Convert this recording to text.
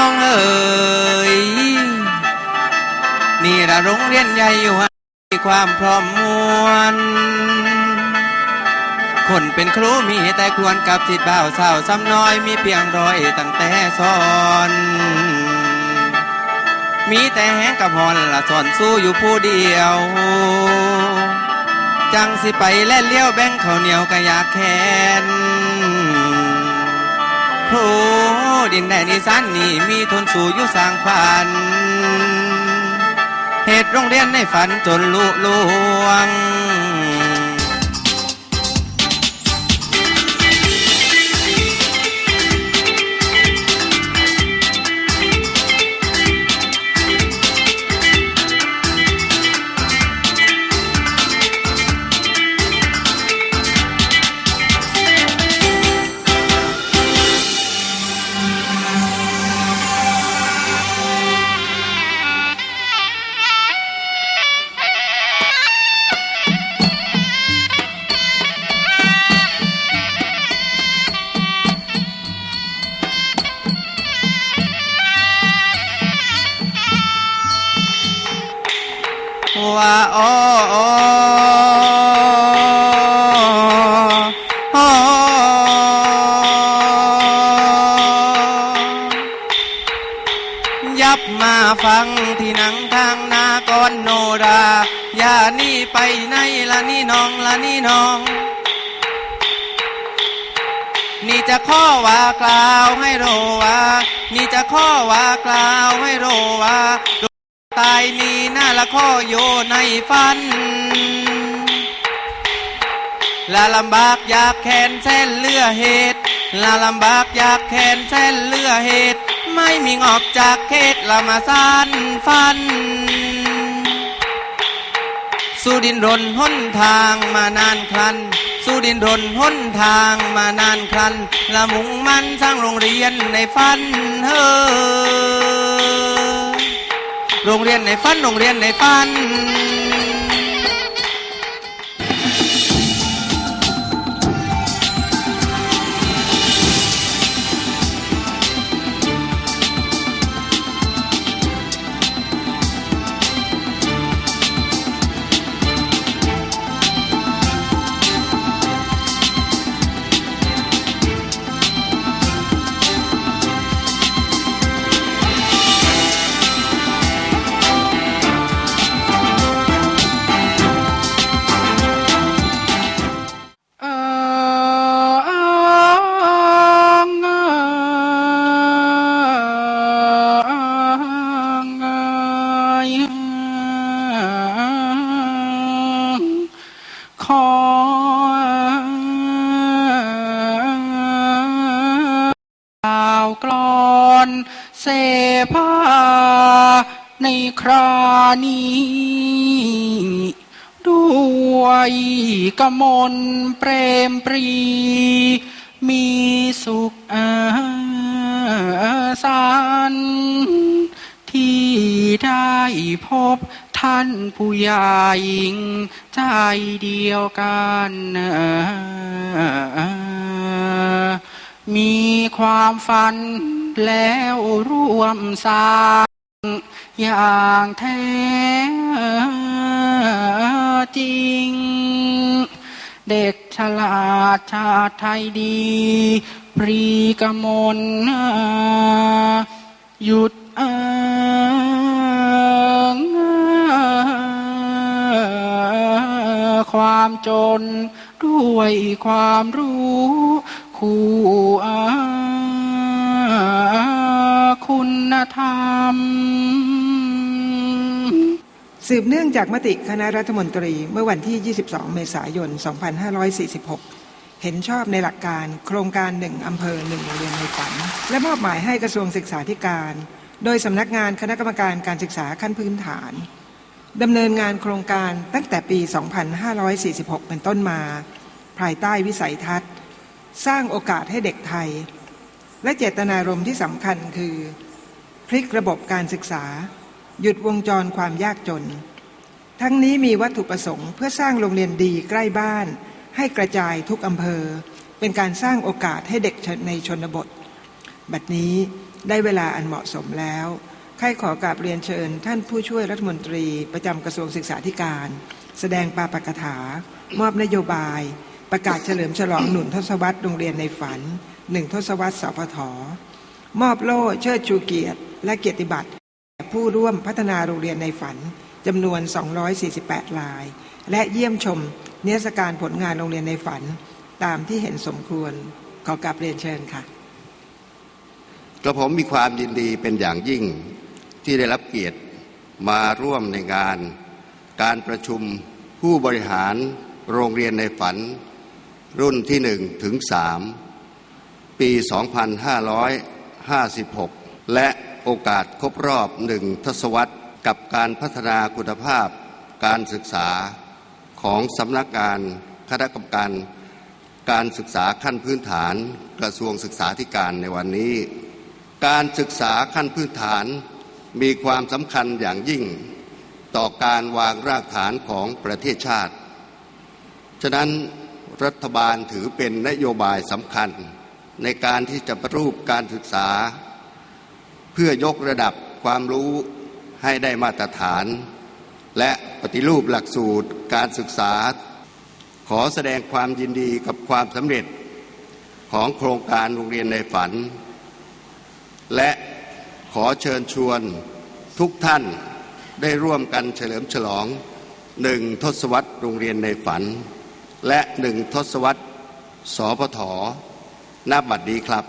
น้องเอ๋ยนี่ละโรงเรียนใหญ่อยู่ให้ความพร้อมมวลคนเป็นครูมีแต่ควรกับสิทธิ์บ่าวสาวซ้ำน้อยมีเพียงร้อยตั้งแต่สอน มีแต่แหงกับหอนละสอนสู้อยู่ผู้เดียว จังสิไปแล่นเลี้ยวแบงเขาเหนียวก็อยากแค้น โอ้ดินแดนอีสานนี่มีทนสู่อยู่สร้างฝัน เหตุโรงเรียนในฝันจนลุลวง ว่าอ๋ออ๋ออ๋อยับมาฟังที่หนังทางนาก่อนโนรา อย่านี่ไปไหนละนี่น้องละนี่น้องนี่จะข้อว่ากล่าวให้โรวานี่จะข้อว่ากล่าวให้โรวา ตายนี่น่าละข้อโยในฝัน ละลำบากอยากแค้นแสนเลือเหตุ ละลำบากอยากแค้นแสนเลือเหตุ ไม่มีงอกจากเขตละมาสานฟัน สู่ดินรนหนทางมานานครันสู่ดินรนหนทางมานานครันละมุงมันสร้างโรงเรียนในฝันเฮ้อ โรงเรียนในฝันโรงเรียนในฝัน อกล่าวกลอนเสภาในครานี้ ด้วยกมลเปรมปรี มีสุขอาสารที่ได้พบท่านผู้ใหญ่ใจเดียวกัน มีความฝันแล้วร่วมสร้างอย่างแท้จริง เด็กฉลาดชาติไทยดี ปรีกมลหยุดเอิงความจนด้วยความรู้ คู่อาคุณธรรม สืบเนื่องจากมติคณะรัฐมนตรีเมื่อวันที่ 22 เมษายน 2546 เห็นชอบในหลักการโครงการหนึ่งอำเภอหนึ่งโรงเรียนในฝัน และมอบหมายให้กระทรวงศึกษาธิการ โดยสำนักงานคณะกรรมการการศึกษาขั้นพื้นฐานดำเนินงานโครงการตั้งแต่ปี 2546 เป็นต้นมา ภายใต้วิสัยทัศน์ สร้างโอกาสให้เด็กไทย และเจตนารมณ์ที่สำคัญคือพลิกระบบการศึกษา หยุดวงจรความยากจน ทั้งนี้มีวัตถุประสงค์เพื่อสร้างโรงเรียนดีใกล้บ้าน ให้กระจายทุกอำเภอ เป็นการสร้างโอกาสให้เด็กในชนบท บัดนี้ได้เวลาอันเหมาะสมแล้วใครขอกราบเรียนเชิญ ท่านผู้ช่วยรัฐมนตรีประจำกระทรวงศึกษาธิการ แสดงปาปกถา มอบนโยบาย ประกาศเฉลิมฉลองหนุนทศวรรษโรงเรียนในฝันหนึ่งทศวรรษสพทมอบโล่เชิดชูเกียรติ และเกียรติบัตรแก่ผู้ร่วมพัฒนาโรงเรียนในฝันจำนวน 248 ราย และเยี่ยมชมเนิทรรศการผลงานโรงเรียนในฝันตามที่เห็นสมควรขอกราบเรียนเชิญค่ะกระผมมีความยินดีเป็นอย่างยิ่งที่ได้รับเกียรติมาร่วมในงาน การประชุมผู้บริหารโรงเรียนในฝัน รุ่นที่หนึ่งถึงสามปี 2556 และโอกาสครบรอบหนึ่งทศวรรษกับการพัฒนาคุณภาพการศึกษาของสำนักงานคณะกรรมการการศึกษาขั้นพื้นฐานกระทรวงศึกษาธิการในวันนี้ การศึกษาขั้นพื้นฐานมีความสำคัญอย่างยิ่ง ต่อการวางรากฐานของประเทศชาติ ฉะนั้น รัฐบาลถือเป็นนโยบายสำคัญ ในการที่จะประรูปการศึกษา เพื่อยกระดับความรู้ให้ได้มาตรฐาน และปฏิรูปหลักสูตรการศึกษา ขอแสดงความยินดีกับความสำเร็จของโครงการโรงเรียนในฝัน และขอเชิญชวนทุกท่านได้ร่วมกันเฉลิมฉลองหนึ่งทศวรรษโรงเรียนในฝัน และหนึ่งทศวรรษสพทณบัดนี้ครับ